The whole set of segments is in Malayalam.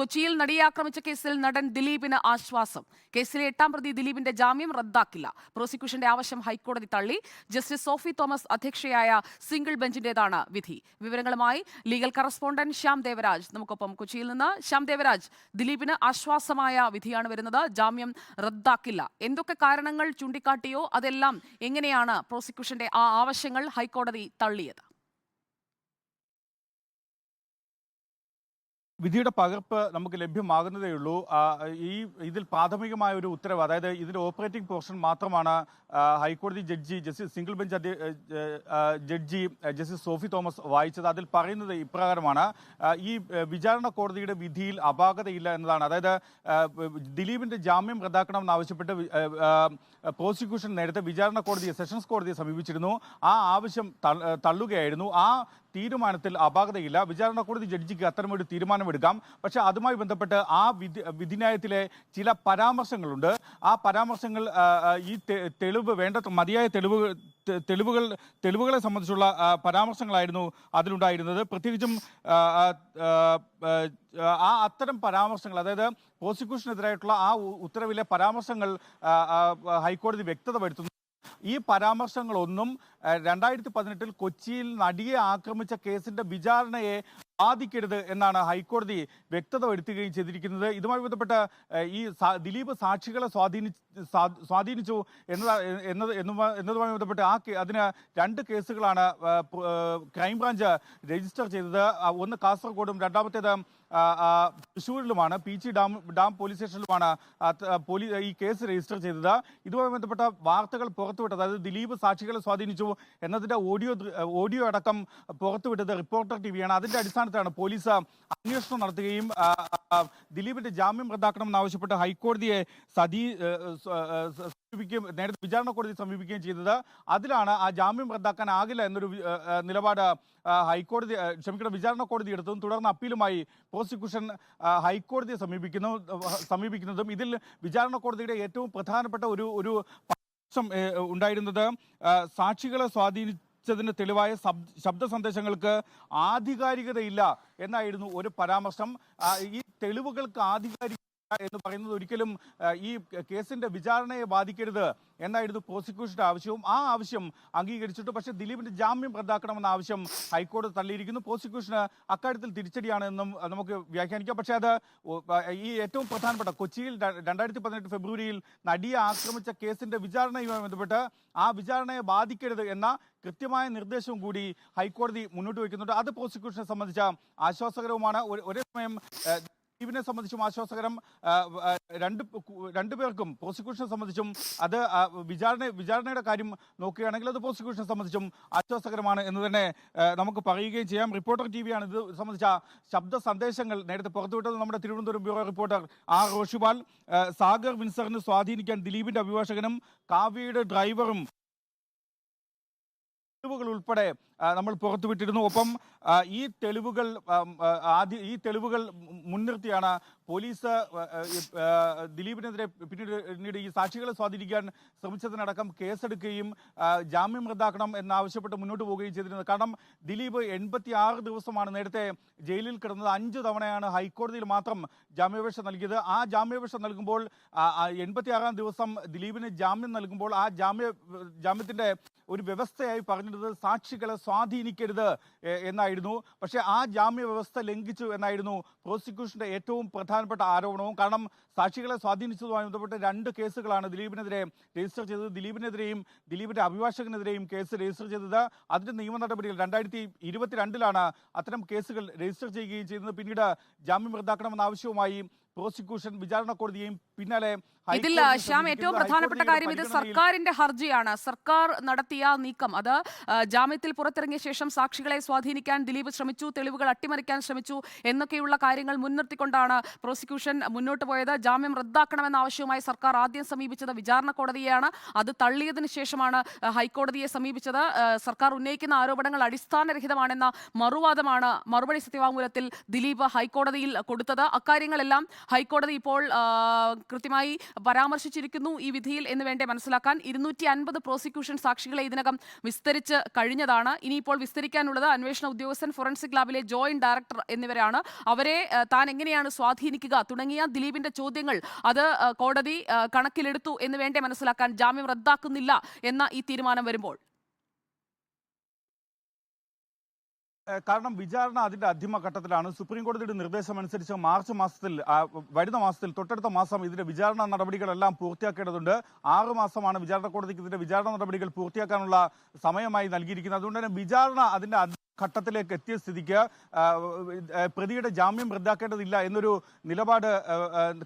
കൊച്ചിയിൽ നടിയെ ആക്രമിച്ച കേസിൽ നടൻ ദിലീപിന് ആശ്വാസം. കേസിലെ എട്ടാം പ്രതി ദിലീപിന്റെ ജാമ്യം റദ്ദാക്കില്ല. പ്രോസിക്യൂഷന്റെ ആവശ്യം ഹൈക്കോടതി തള്ളി. ജസ്റ്റിസ് സോഫി തോമസ് അധ്യക്ഷയായ സിംഗിൾ ബെഞ്ചിന്റേതാണ് വിധി. വിവരങ്ങളുമായി ലീഗൽ കറസ്പോണ്ടന്റ് ശ്യാം ദേവരാജ്. നമുക്കൊപ്പം കൊച്ചിയിൽ നിന്ന് ശ്യാം ദേവരാജ് ദിലീപിന് ആശ്വാസമായ വിധിയാണ് വരുന്നത്. ജാമ്യം റദ്ദാക്കില്ല. എന്തൊക്കെ കാരണങ്ങൾ ചൂണ്ടിക്കാട്ടിയോ? അതെല്ലാം എങ്ങനെയാണ് പ്രോസിക്യൂഷന്റെ ആ ആവശ്യങ്ങൾ ഹൈക്കോടതി തള്ളിയത്? വിധിയുടെ പകർപ്പ് നമുക്ക് ലഭ്യമാകുന്നതേ ഉള്ളൂ. ഈ ഇതിൽ പ്രാഥമികമായ ഒരു ഉത്തരവ് അതായത് ഇതിന്റെ ഓപ്പറേറ്റിംഗ് പോർഷൻ മാത്രമാണ് ഹൈക്കോടതി judge justice single bench judge justice Sophy Thomas വായിച്ചത്. അതിൽ പറയുന്നത് ഇപ്രകാരമാണ് ഈ വിചാരണ കോടതിയുടെ വിധിയിൽ അപാകതയില്ല എന്നതാണ്. അതായത് ദിലീപിന്റെ ജാമ്യം റദ്ദാക്കണമെന്ന് ആവശ്യപ്പെട്ട് വി- പ്രോസിക്യൂഷൻ നേരത്തെ വിചാരണ കോടതിയെ സെഷൻസ് കോടതിയെ സമീപിച്ചിരുന്നു. ആ ആവശ്യം തള്ളുകയായിരുന്നു. ആ തീരുമാനത്തിൽ അപാകതയില്ല. വിചാരണ കോടതി ജഡ്ജിക്ക് അത്തരമൊരു തീരുമാനമെടുക്കാം. പക്ഷേ അതുമായി ബന്ധപ്പെട്ട് ആ വിധി വിധിന്യായത്തിലെ ചില പരാമർശങ്ങളുണ്ട്. ആ പരാമർശങ്ങൾ ഈ തെളിവ് വേണ്ട മതിയായ തെളിവ് തെളിവുകൾ തെളിവുകളെ സംബന്ധിച്ചുള്ള പരാമർശങ്ങളായിരുന്നു അതിലുണ്ടായിരുന്നത്. പ്രത്യേകിച്ചും ആ, അത്തരം പരാമർശങ്ങൾ അതായത് പ്രോസിക്യൂഷനെതിരായിട്ടുള്ള ആ ഉത്തരവിലെ പരാമർശങ്ങൾ ഹൈക്കോടതി വ്യക്തത വരുത്തുന്നു. ഈ പരാമർശങ്ങളൊന്നും രണ്ടായിരത്തി പതിനെട്ടിൽ കൊച്ചിയിൽ നടിയെ ആക്രമിച്ച കേസിന്റെ വിചാരണയെ ബാധിക്കരുത് എന്നാണ് ഹൈക്കോടതി വ്യക്തത വരുത്തുകയും ചെയ്തിരിക്കുന്നത്. ഇതുമായി ബന്ധപ്പെട്ട ഈ ദിലീപ് സാക്ഷികളെ സ്വാധീനി സ്വാധീനിച്ചു എന്നതാ എന്നത് എന്നതുമായി ബന്ധപ്പെട്ട് ആ അതിന് രണ്ട് കേസുകളാണ് ക്രൈംബ്രാഞ്ച് രജിസ്റ്റർ ചെയ്തത്. ഒന്ന് കാസർഗോഡും രണ്ടാമത്തേത് തൃശ്ശൂരിലുമാണ്. P G dam dam police സ്റ്റേഷനിലുമാണ് police ഈ കേസ് രജിസ്റ്റർ ചെയ്തത്. ഇതുമായി ബന്ധപ്പെട്ട വാർത്തകൾ പുറത്തുവിട്ടത് അതായത് ദിലീപ് സാക്ഷികളെ സ്വാധീനിച്ചു എന്നതിന്റെ ഓഡിയോ ഓഡിയോ അടക്കം പുറത്തുവിട്ടത് റിപ്പോർട്ടർ ടി വിയാണ്. അതിന്റെ അതിന്റെ അടിസ്ഥാനത്തിലാണ് പോലീസ് അന്വേഷണം നടത്തുകയും ദിലീപിന്റെ ജാമ്യം റദ്ദാക്കണമെന്ന് ആവശ്യപ്പെട്ട് ഹൈക്കോടതിയെ സതീ സമീപിക്കുകയും നേരത്തെ വിചാരണ കോടതി സമീപിക്കുകയും ചെയ്തത്. അതിലാണ് ആ ജാമ്യം റദ്ദാക്കാൻ റദ്ദാക്കാനാകില്ല എന്നൊരു നിലപാട് ഹൈക്കോടതി ക്ഷമിക്കണം വിചാരണ കോടതി എടുത്തതും തുടർന്ന് അപ്പീലുമായി പ്രോസിക്യൂഷൻ ഹൈക്കോടതിയെ സമീപിക്കുന്നു സമീപിക്കുന്നതും ഇതിൽ വിചാരണ കോടതിയുടെ ഏറ്റവും പ്രധാനപ്പെട്ട ഒരു ഒരു ഉണ്ടായിരുന്നത് സാക്ഷികളെ സാക്ഷികളെ സ്വാധീനിച്ചതിന് തെളിവായ ശബ്ദ സന്ദേശങ്ങൾക്ക് ആധികാരികതയില്ല എന്നായിരുന്നു ഒരു പരാമർശം. ഈ തെളിവുകൾക്ക് ആധികാരിക എന്ന് പറയുന്നത് ഒരിക്കലും ഈ കേസിന്റെ വിചാരണയെ ബാധിക്കരുത് എന്നായിരുന്നു പ്രോസിക്യൂഷന്റെ ആവശ്യവും. ആ ആവശ്യം അംഗീകരിച്ചിട്ട്. പക്ഷേ ദിലീപിന്റെ ജാമ്യം റദ്ദാക്കണമെന്ന ആവശ്യം ഹൈക്കോടതി തള്ളിയിരിക്കുന്നു. പ്രോസിക്യൂഷന് അക്കാര്യത്തിൽ തിരിച്ചടിയാണ് എന്നും നമുക്ക് വ്യാഖ്യാനിക്കാം. പക്ഷേ അത് ഈ ഏറ്റവും പ്രധാനപ്പെട്ട കൊച്ചിയിൽ രണ്ടായിരത്തി പതിനെട്ട് ഫെബ്രുവരിയിൽ നടിയെ ആക്രമിച്ച കേസിന്റെ വിചാരണയുമായി ബന്ധപ്പെട്ട് ആ വിചാരണയെ ബാധിക്കരുത് എന്ന കൃത്യമായ നിർദ്ദേശവും കൂടി ഹൈക്കോടതി മുന്നോട്ട് വയ്ക്കുന്നുണ്ട്. അത് പ്രോസിക്യൂഷനെ സംബന്ധിച്ച ആശ്വാസകരവുമാണ്. ഒരേ സമയം ദിലീപിനെ സംബന്ധിച്ചും ആശ്വാസകരം രണ്ട് രണ്ടുപേർക്കും രണ്ട് പേർക്കും പ്രോസിക്യൂഷനെ സംബന്ധിച്ചും അത് വിചാരണ വിചാരണയുടെ കാര്യം നോക്കുകയാണെങ്കിൽ അത് പ്രോസിക്യൂഷനെ സംബന്ധിച്ചും ആശ്വാസകരമാണ് എന്ന് തന്നെ നമുക്ക് പറയുകയും ചെയ്യാം. റിപ്പോർട്ടർ ടി വിയാണ് ഇത് സംബന്ധിച്ച ശബ്ദ സന്ദേശങ്ങൾ നേരത്തെ പുറത്തുവിട്ടത് നമ്മുടെ Thiruvananthapuram bureau reporter R Roshipal. Sagar വിൻസറിന് സ്വാധീനിക്കാൻ ദിലീപിന്റെ അഭിഭാഷകനും കാവ്യയുടെ ഡ്രൈവറും തെളിവുകൾ ഉൾപ്പെടെ നമ്മൾ പുറത്തുവിട്ടിരുന്നു ഒപ്പം ഈ തെളിവുകൾ ആദ്യ ഈ തെളിവുകൾ മുൻനിർത്തിയാണ് പോലീസ് ദിലീപിനെതിരെ പിന്നീട് പിന്നീട് ഈ സാക്ഷികളെ സ്വാധീനിക്കാൻ ശ്രമിച്ചതിനടക്കം കേസെടുക്കുകയും ജാമ്യം റദ്ദാക്കണം എന്നാവശ്യപ്പെട്ട് മുന്നോട്ട് പോവുകയും ചെയ്തിരുന്നത്. കാരണം ദിലീപ് എൺപത്തി ആറ് ദിവസമാണ് നേരത്തെ ജയിലിൽ കിടന്നത്. അഞ്ച് തവണയാണ് ഹൈക്കോടതിയിൽ മാത്രം ജാമ്യാപേക്ഷ നൽകിയത്. ആ ജാമ്യാപേക്ഷ നൽകുമ്പോൾ എൺപത്തി ആറാം ദിവസം ദിലീപിന് ജാമ്യം നൽകുമ്പോൾ ആ ജാമ്യ ജാമ്യത്തിന്റെ ഒരു വ്യവസ്ഥയായി പറഞ്ഞിരുന്നത് സാക്ഷികളെ സ്വാധീനിക്കരുത് എന്നായിരുന്നു. പക്ഷേ ആ ജാമ്യ വ്യവസ്ഥ ലംഘിച്ചു എന്നായിരുന്നു പ്രോസിക്യൂഷന്റെ ഏറ്റവും പ്രധാനപ്പെട്ട ആരോപണവും കാരണം സാക്ഷികളെ സ്വാധീനിച്ചതുമായി ബന്ധപ്പെട്ട് രണ്ട് കേസുകളാണ് ദിലീപിനെതിരെ രജിസ്റ്റർ ചെയ്തത്. ദിലീപിനെതിരെയും ദിലീപിന്റെ അഭിഭാഷകനെതിരെയും കേസ് രജിസ്റ്റർ ചെയ്തത്. അതിന്റെ നിയമ നടപടികൾ രണ്ടായിരത്തി ഇരുപത്തിരണ്ടിലാണ് അത്തരം കേസുകൾ രജിസ്റ്റർ ചെയ്യുകയും ചെയ്യുന്നത്. പിന്നീട് ജാമ്യം റദ്ദാക്കണമെന്ന ആവശ്യവുമായി പ്രോസിക്യൂഷൻ വിചാരണ കോടതിയെയും പിന്നാലെ ഇതിൽ ശ്യാം ഏറ്റവും പ്രധാനപ്പെട്ട കാര്യം ഇത് സർക്കാരിന്റെ ഹർജിയാണ്. സർക്കാർ നടത്തിയ നീക്കം. അത് ജാമ്യത്തിൽ പുറത്തിറങ്ങിയ ശേഷം സാക്ഷികളെ സ്വാധീനിക്കാൻ ദിലീപ് ശ്രമിച്ചു തെളിവുകൾ അട്ടിമറിക്കാൻ ശ്രമിച്ചു എന്നൊക്കെയുള്ള കാര്യങ്ങൾ മുൻനിർത്തിക്കൊണ്ടാണ് പ്രോസിക്യൂഷൻ മുന്നോട്ട് പോയത്. ജാമ്യം റദ്ദാക്കണമെന്ന ആവശ്യവുമായി സർക്കാർ ആദ്യം സമീപിച്ചത് വിചാരണ കോടതിയെയാണ്. അത് തള്ളിയതിനു ശേഷമാണ് ഹൈക്കോടതിയെ സമീപിച്ചത്. സർക്കാർ ഉന്നയിക്കുന്ന ആരോപണങ്ങൾ അടിസ്ഥാനരഹിതമാണെന്ന മറുവാദമാണ് മറുപടി സത്യവാങ്മൂലത്തിൽ ദിലീപ് ഹൈക്കോടതിയിൽ കൊടുത്തത്. അക്കാര്യങ്ങളെല്ലാം ഹൈക്കോടതി ഇപ്പോൾ കൃത്യമായി പരാമർശിച്ചിരിക്കുന്നു ഈ വിധിയിൽ എന്ന് വേണ്ടേ മനസ്സിലാക്കാൻ. ഇരുന്നൂറ്റി അൻപത് പ്രോസിക്യൂഷൻ സാക്ഷികളെ ഇതിനകം വിസ്തരിച്ച് കഴിഞ്ഞതാണ്. ഇനിയിപ്പോൾ വിസ്തരിക്കാനുള്ളത് അന്വേഷണ ഉദ്യോഗസ്ഥൻ ഫോറൻസിക് ലാബിലെ ജോയിന്റ് ഡയറക്ടർ എന്നിവരാണ്. അവരെ താൻ എങ്ങനെയാണ് സ്വാധീനിക്കുക തുടങ്ങിയ ദിലീപിന്റെ ചോദ്യങ്ങൾ അത് കോടതി കണക്കിലെടുത്തു എന്ന് വേണ്ടേ മനസ്സിലാക്കാൻ ജാമ്യം റദ്ദാക്കുന്നില്ല എന്ന ഈ തീരുമാനം വരുമ്പോൾ. കാരണം വിചാരണ അതിന്റെ അന്തിമ ഘട്ടത്തിലാണ് സുപ്രീം കോടതിയുടെ നിർദ്ദേശം അനുസരിച്ച് മാർച്ച് മാസത്തിൽ വരുന്ന മാസത്തിൽ തൊട്ടടുത്ത മാസം ഇതിന്റെ വിചാരണ നടപടികളെല്ലാം പൂർത്തിയാക്കേണ്ടതുണ്ട്. ആറ് മാസമാണ് വിചാരണ കോടതിക്ക് ഇതിന്റെ വിചാരണ നടപടികൾ പൂർത്തിയാക്കാനുള്ള സമയമായി നൽകിയിരിക്കുന്നത്. അതുകൊണ്ട് തന്നെ വിചാരണ അതിന്റെ ഘട്ടത്തിലേക്ക് എത്തിയ സ്ഥിതിക്ക് പ്രതിയുടെ ജാമ്യം റദ്ദാക്കേണ്ടതില്ല എന്നൊരു നിലപാട്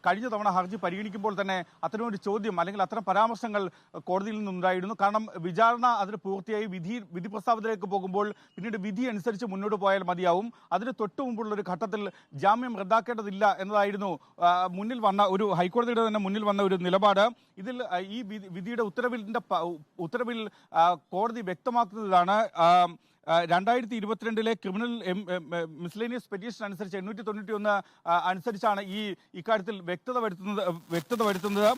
കഴിഞ്ഞ തവണ ഹർജി പരിഗണിക്കുമ്പോൾ തന്നെ അത്തരമൊരു ചോദ്യം അല്ലെങ്കിൽ അത്തരം പരാമർശങ്ങൾ കോടതിയിൽ നിന്നുണ്ടായിരുന്നു. കാരണം വിചാരണ അതിന് പൂർത്തിയായി വിധി വിധി പ്രസ്താവത്തിലേക്ക് പോകുമ്പോൾ പിന്നീട് വിധി അനുസരിച്ച് മുന്നോട്ട് പോയാൽ മതിയാവും. അതിന് തൊട്ടു മുമ്പുള്ള ഒരു ഘട്ടത്തിൽ ജാമ്യം റദ്ദാക്കേണ്ടതില്ല എന്നതായിരുന്നു മുന്നിൽ വന്ന ഒരു ഹൈക്കോടതിയുടെ തന്നെ മുന്നിൽ വന്ന ഒരു നിലപാട്. ഇതിൽ ഈ വിധിയുടെ ഉത്തരവിന്റെ ഉത്തരവിൽ കോടതി വ്യക്തമാക്കുന്നതാണ് രണ്ടായിരത്തി ഇരുപത്തിരണ്ടിലെ ക്രിമിനൽ മിസ്ലേനിയസ് പെറ്റീഷൻ അനുസരിച്ച് എണ്ണൂറ്റി തൊണ്ണൂറ്റി ഒന്ന് അനുസരിച്ചാണ് ഈ ഇക്കാര്യത്തിൽ വ്യക്തത വരുത്തുന്നത് വ്യക്തത വരുത്തുന്നത്.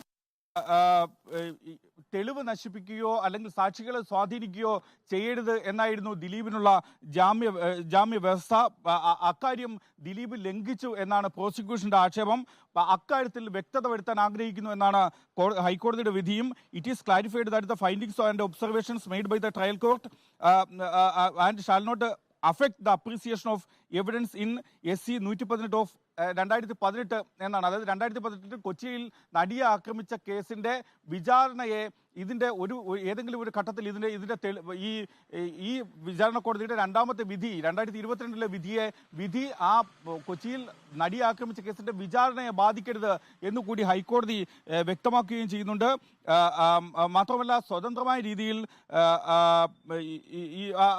തെളിവ് നശിപ്പിക്കുകയോ അല്ലെങ്കിൽ സാക്ഷികളെ സ്വാധീനിക്കുകയോ ചെയ്യരുത് എന്നായിരുന്നു ദിലീപിനുള്ള ജാമ്യ ജാമ്യ വ്യവസ്ഥ. അക്കാര്യം ദിലീപ് ലംഘിച്ചു എന്നാണ് പ്രോസിക്യൂഷന്റെ ആക്ഷേപം. അക്കാര്യത്തിൽ വ്യക്തത വരുത്താൻ ആഗ്രഹിക്കുന്നു എന്നാണ് ഹൈക്കോടതിയുടെ വിധിയും. It is clarified that the findings and observations made by the trial court and shall not affect the appreciation of evidence in S C നൂറ്റി പതിനെട്ട് ഓഫ് രണ്ടായിരത്തി പതിനെട്ട് എന്നാണ്. അതായത് രണ്ടായിരത്തി പതിനെട്ടിൽ കൊച്ചിയിൽ നടിയെ ആക്രമിച്ച കേസിന്റെ വിചാരണയെ ഇതിന്റെ ഒരു ഏതെങ്കിലും ഒരു ഘട്ടത്തിൽ ഇതിന്റെ ഇതിന്റെ ഈ ഈ വിചാരണ കോടതിയുടെ രണ്ടാമത്തെ വിധി രണ്ടായിരത്തി ഇരുപത്തിരണ്ടിലെ വിധിയെ വിധി ആ കൊച്ചിയിൽ നടി ആക്രമിച്ച കേസിന്റെ വിചാരണയെ ബാധിക്കരുത് എന്ന് കൂടി ഹൈക്കോടതി വ്യക്തമാക്കുകയും ചെയ്യുന്നുണ്ട്. മാത്രമല്ല സ്വതന്ത്രമായ രീതിയിൽ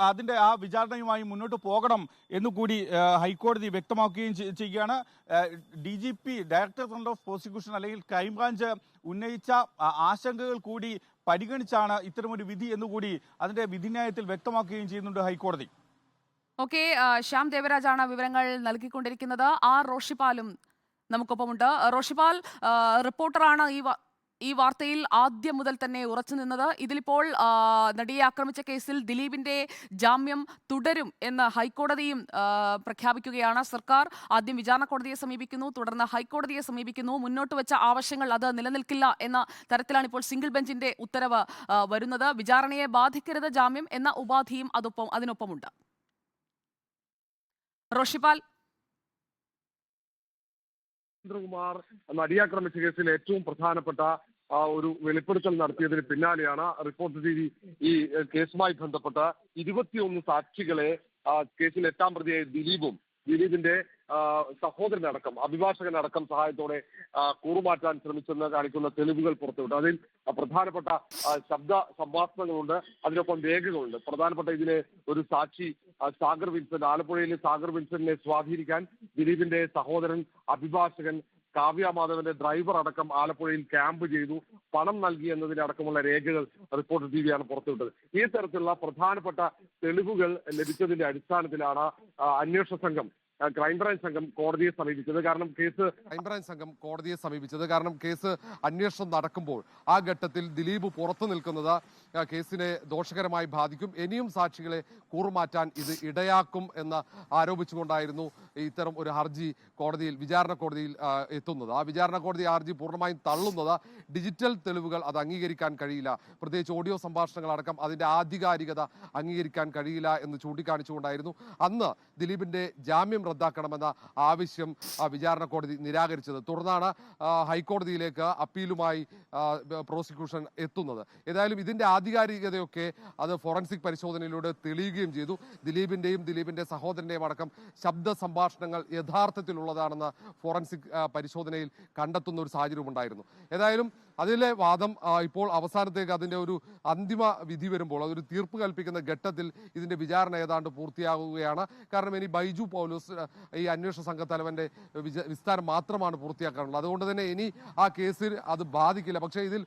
അതിന്റെ ആ, വിചാരണയുമായി മുന്നോട്ട് പോകണം എന്നുകൂടി കൂടി ഹൈക്കോടതി വ്യക്തമാക്കുകയും ചെയ്യുകയാണ്. D G P director general of prosecution അല്ലെങ്കിൽ ക്രൈംബ്രാഞ്ച് ഉന്നയിച്ച ആശങ്കകൾ കൂടി പരിഗണിച്ചാണ് ഇത്തരമൊരു വിധി എന്നുകൂടി അതിന്റെ വിധിന്യായത്തിൽ വ്യക്തമാക്കുകയും ചെയ്യുന്നുണ്ട് ഹൈക്കോടതി. ഓക്കെ ശ്യാം ദേവരാജാണ് വിവരങ്ങൾ നൽകിക്കൊണ്ടിരിക്കുന്നത്. ആർ റോഷിപാലും നമുക്കൊപ്പമുണ്ട്. റോഷിപാൽ റിപ്പോർട്ടറാണ് ഈ ഈ വാർത്തയിൽ ആദ്യം മുതൽ തന്നെ ഉറച്ചു നിന്നത് ഇതിലിപ്പോൾ നടിയെ ആക്രമിച്ച കേസിൽ ദിലീപിന്റെ ജാമ്യം തുടരും എന്ന് ഹൈക്കോടതിയും പ്രഖ്യാപിക്കുകയാണ്. സർക്കാർ ആദ്യം വിചാരണ കോടതിയെ സമീപിക്കുന്നു തുടർന്ന് ഹൈക്കോടതിയെ സമീപിക്കുന്നു. മുന്നോട്ട് വെച്ച ആവശ്യങ്ങൾ അത് നിലനിൽക്കില്ല എന്ന തരത്തിലാണ് ഇപ്പോൾ സിംഗിൾ ബെഞ്ചിന്റെ ഉത്തരവ് വരുന്നത്. വിചാരണയെ ബാധിക്കരുത് ജാമ്യം എന്ന ഉപാധിയും അതൊപ്പം അതിനൊപ്പമുണ്ട്. റോഷിപാൽ സുരേന്ദ്രകുമാർ നടിയാക്രമിച്ച കേസിൽ ഏറ്റവും പ്രധാനപ്പെട്ട ഒരു വെളിപ്പെടുത്തൽ നടത്തിയതിന് പിന്നാലെയാണ് റിപ്പോർട്ട് ടി ഈ കേസുമായി ബന്ധപ്പെട്ട ഇരുപത്തിയൊന്ന് സാക്ഷികളെ കേസിൽ എട്ടാം പ്രതിയായ ദിലീപും ദിലീപിന്റെ സഹോദരനടക്കം അഭിഭാഷകനടക്കം സഹായത്തോടെ കൂറുമാറ്റാൻ ശ്രമിച്ചെന്ന് കാണിക്കുന്ന തെളിവുകൾ പുറത്തുവിട്ടു. അതിൽ പ്രധാനപ്പെട്ട ശബ്ദ സംഭാഷണങ്ങളുണ്ട്. അതിനൊപ്പം രേഖകളുണ്ട്. പ്രധാനപ്പെട്ട ഇതിലെ ഒരു സാക്ഷി സാഗർ വിൻസെന്റ് ആലപ്പുഴയിലെ സാഗർ വിൻസെന്റിനെ സ്വാധീനിക്കാൻ ദിലീപിന്റെ സഹോദരൻ അഭിഭാഷകൻ കാവ്യ മാധവന്റെ ഡ്രൈവർ അടക്കം ആലപ്പുഴയിൽ ക്യാമ്പ് ചെയ്തു. പണം നൽകി എന്നതിലടക്കമുള്ള രേഖകൾ റിപ്പോർട്ട് ടി പുറത്തുവിട്ടത്. ഈ തരത്തിലുള്ള പ്രധാനപ്പെട്ട തെളിവുകൾ ലഭിച്ചതിന്റെ അടിസ്ഥാനത്തിലാണ് അന്വേഷണ സംഘം ക്രൈംബ്രാഞ്ച് സംഘം കോടതിയെ സമീപിച്ചത്. കാരണം കേസ് ക്രൈംബ്രാഞ്ച് സംഘം കോടതിയെ സമീപിച്ചത്. കാരണം കേസ് അന്വേഷണം നടക്കുമ്പോൾ ആ ഘട്ടത്തിൽ ദിലീപ് പുറത്തു നിൽക്കുന്നത് കേസിനെ ദോഷകരമായി ബാധിക്കും. ഇനിയും സാക്ഷികളെ കൂറുമാറ്റാൻ ഇത് ഇടയാക്കും എന്ന് ആരോപിച്ചുകൊണ്ടായിരുന്നു ഇത്തരം ഒരു ഹർജി കോടതിയിൽ വിചാരണ കോടതിയിൽ എത്തുന്നത്. ആ വിചാരണ കോടതി ആ ഹർജി പൂർണമായും തള്ളുന്നത് ഡിജിറ്റൽ തെളിവുകൾ അത് അംഗീകരിക്കാൻ കഴിയില്ല. പ്രത്യേകിച്ച് ഓഡിയോ സംഭാഷണങ്ങളടക്കം അതിന്റെ ആധികാരികത അംഗീകരിക്കാൻ കഴിയില്ല എന്ന് ചൂണ്ടിക്കാണിച്ചുകൊണ്ടായിരുന്നു. അന്ന് ദിലീപിന്റെ ജാമ്യം റദ്ദാക്കണമെന്ന ആവശ്യം വിചാരണ കോടതി നിരാകരിച്ചത്. തുടർന്നാണ് ഹൈക്കോടതിയിലേക്ക് അപ്പീലുമായി പ്രോസിക്യൂഷൻ എത്തുന്നത്. ഏതായാലും ഇതിന്റെ ആധികാരികതയൊക്കെ അത് ഫോറൻസിക് പരിശോധനയിലൂടെ തെളിയുകയും ചെയ്തു. ദിലീപിന്റെയും ദിലീപിന്റെ സഹോദരന്റെയും അടക്കം ശബ്ദ സംഭാഷണങ്ങൾ യഥാർത്ഥത്തിലുള്ളതാണെന്ന് ഫോറൻസിക് പരിശോധനയിൽ കണ്ടെത്തുന്ന ഒരു സാഹചര്യം ഉണ്ടായിരുന്നു ഏതായാലും അതിലെ വാദം ഇപ്പോൾ അവസാനത്തേക്ക് അതിന്റെ ഒരു അന്തിമ വിധി വരുമ്പോൾ അതൊരു തീർപ്പ് കൽപ്പിക്കുന്ന ഘട്ടത്തിൽ ഇതിന്റെ വിചാരണ ഏതാണ്ട് പൂർത്തിയാകുകയാണ്. കാരണം ഇനി ബൈജു പൗലോസ് ഈ അന്വേഷണ സംഘ തലവന്റെ വിസ്താരം മാത്രമാണ് പൂർത്തിയാക്കാനുള്ളത്. അതുകൊണ്ട് തന്നെ ഇനി ആ കേസിൽ അത് ബാധിക്കില്ല. പക്ഷേ ഇതിൽ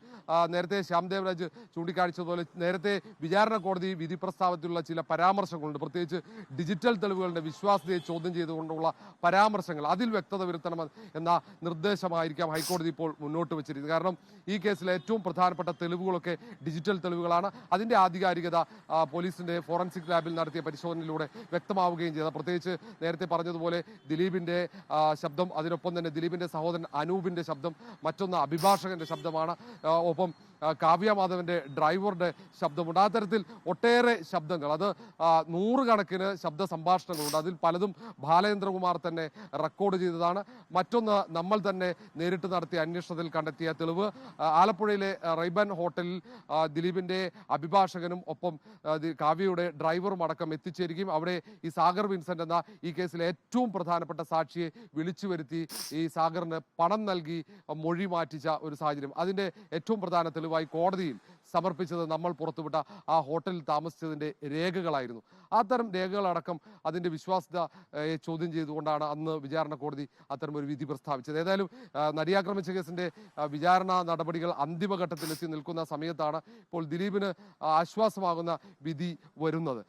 നേരത്തെ ശ്യാംദേവ് രാജ് ചൂണ്ടിക്കാണിച്ചതുപോലെ നേരത്തെ വിചാരണ കോടതി വിധി പ്രസ്താവത്തിലുള്ള ചില പരാമർശങ്ങളുണ്ട്. പ്രത്യേകിച്ച് ഡിജിറ്റൽ തെളിവുകളുടെ വിശ്വാസ്യതയെ ചോദ്യം ചെയ്തുകൊണ്ടുള്ള പരാമർശങ്ങൾ. അതിൽ വ്യക്തത വരുത്തണം എന്ന നിർദ്ദേശമായിരിക്കാം ഹൈക്കോടതി ഇപ്പോൾ മുന്നോട്ട് വെച്ചിരിക്കുന്നത്. കാരണം ഈ കേസിലെ ഏറ്റവും പ്രധാനപ്പെട്ട തെളിവുകളൊക്കെ ഡിജിറ്റൽ തെളിവുകളാണ്. അതിന്റെ ആധികാരികത പോലീസിന്റെ ഫോറൻസിക് ലാബിൽ നടത്തിയ പരിശോധനയിലൂടെ വ്യക്തമാവുകയും ചെയ്ത. പ്രത്യേകിച്ച് നേരത്തെ പറഞ്ഞതുപോലെ ദിലീപിന്റെ ശബ്ദം അതിനൊപ്പം തന്നെ ദിലീപിന്റെ സഹോദരൻ അനൂപിന്റെ ശബ്ദം മറ്റൊന്ന് അഭിഭാഷകന്റെ ശബ്ദമാണ്. ഒപ്പം കാവ്യ മാധവന്റെ ഡ്രൈവറുടെ ശബ്ദമുണ്ട്. ആ തരത്തിൽ ഒട്ടേറെ ശബ്ദങ്ങൾ. അത് നൂറുകണക്കിന് ശബ്ദ സംഭാഷണങ്ങളുണ്ട്. അതിൽ പലതും ബാലേന്ദ്രകുമാർ തന്നെ റെക്കോർഡ് ചെയ്തതാണ്. മറ്റൊന്ന് നമ്മൾ തന്നെ നേരിട്ട് നടത്തിയ അന്വേഷണത്തിൽ കണ്ടെത്തിയ തെളിവ് ആലപ്പുഴയിലെ റൈബൻ ഹോട്ടലിൽ ദിലീപിന്റെ അഭിഭാഷകനും ഒപ്പം കാവ്യയുടെ ഡ്രൈവറും അടക്കം എത്തിച്ചേരുകയും അവിടെ ഈ സാഗർ വിൻസെന്റ് എന്ന ഈ കേസിലെ ഏറ്റവും പ്രധാനപ്പെട്ട സാക്ഷിയെ വിളിച്ചു വരുത്തി ഈ സാഗറിന് പണം നൽകി മൊഴി മാറ്റിച്ച ഒരു സാഹചര്യം. അതിന്റെ ഏറ്റവും പ്രധാന തെളിവായി കോടതിയിൽ സമർപ്പിച്ചത് നമ്മൾ പുറത്തുവിട്ട ആ ഹോട്ടലിൽ താമസിച്ചതിന്റെ രേഖകളായിരുന്നു. അത്തരം രേഖകളടക്കം അതിന്റെ വിശ്വാസ്യത ചോദ്യം ചെയ്തുകൊണ്ടാണ് അന്ന് വിചാരണ കോടതി അത്തരം ഒരു വിധി പ്രസ്താവിച്ചത്. ഏതായാലും നടിയാക്രമിച്ച കേസിന്റെ വിചാരണ നടപടികൾ അന്തിമഘട്ടത്തിലെത്തി നിൽക്കുന്ന സമയത്താണ് ഇപ്പോൾ ദിലീപിന് ആശ്വാസമാകുന്ന വിധി വരുന്നത്.